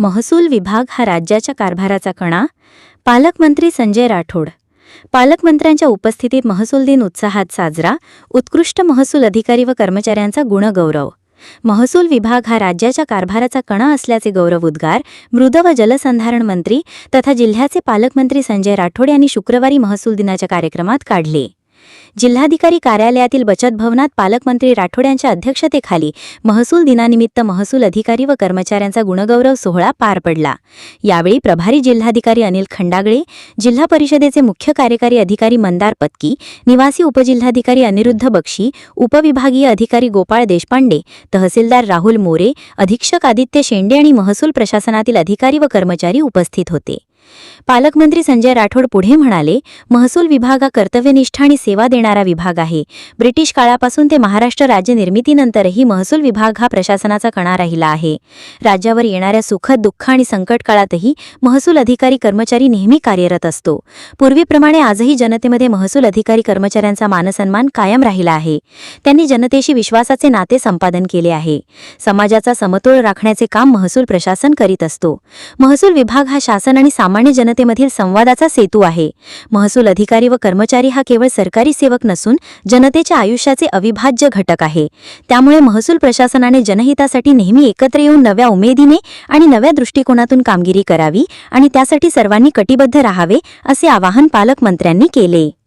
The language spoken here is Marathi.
महसूल विभाग हा राज्याच्या कारभाराचा कणा. पालकमंत्री संजय राठोड. पालकमंत्र्यांच्या उपस्थितीत महसूल दिन उत्साहात साजरा. उत्कृष्ट महसूल अधिकारी व कर्मचाऱ्यांचा गुणगौरव. महसूल विभाग हा राज्याच्या कारभाराचा कणा असल्याचे गौरव उद्गार. मृद व जलसंधारण मंत्री तथा जिल्ह्याचे पालकमंत्री संजय राठोड यांनी शुक्रवारी महसूल दिनाच्या कार्यक्रमात काढले. जिल्हाधिकारी कार्यालयातील बचत भवनात पालकमंत्री राठोड यांच्या अध्यक्षतेखाली महसूल दिनानिमित्त महसूल अधिकारी व कर्मचाऱ्यांचा गुणगौरव सोहळा पार पडला. यावेळी प्रभारी जिल्हाधिकारी अनिल खंडागळे जिल्हा परिषदेचे मुख्य कार्यकारी अधिकारी मंदार पत्की निवासी उपजिल्हाधिकारी अनिरुद्ध बक्षी उपविभागीय अधिकारी गोपाळ देशपांडे तहसीलदार राहुल मोरे अधीक्षक आदित्य शेंडे आणि महसूल प्रशासनातील अधिकारी व कर्मचारी उपस्थित होते. पालकमंत्री संजय राठोड पुढे म्हणाले महसूल विभाग हा कर्तव्यनिष्ठ आणि सेवा देणारा विभाग आहे. ब्रिटिश काळापासून ते महाराष्ट्र राज्य निर्मितीनंतरही महसूल विभाग हा प्रशासनाचा कणा राहिला आहे. राज्यावर येणाऱ्या सुखद दुःख आणि संकट काळातही महसूल अधिकारी कर्मचारी नेहमी कार्यरत असतो. पूर्वीप्रमाणे आजही जनतेमध्ये महसूल अधिकारी कर्मचाऱ्यांचा मानसन्मान कायम राहिला आहे. त्यांनी जनतेशी विश्वासाचे नाते संपादन केले आहे. समाजाचा समतोल राखण्याचे काम महसूल प्रशासन करीत असतो. महसूल विभाग हा शासन आणि सामान्य जन जनतेमधील संवादाचा सेतू आहे. महसूल अधिकारी व कर्मचारी हा केवळ सरकारी सेवक नसून जनतेच्या आयुष्याचे अविभाज्य घटक आहे. त्यामुळे महसूल प्रशासनाने जनहितासाठी नेहमी एकत्र येऊन नव्या उमेदीने आणि नव्या दृष्टिकोनातून कामगिरी करावी आणि त्यासाठी सर्वांनी कटिबद्ध राहावे असे आवाहन पालकमंत्र्यांनी केले.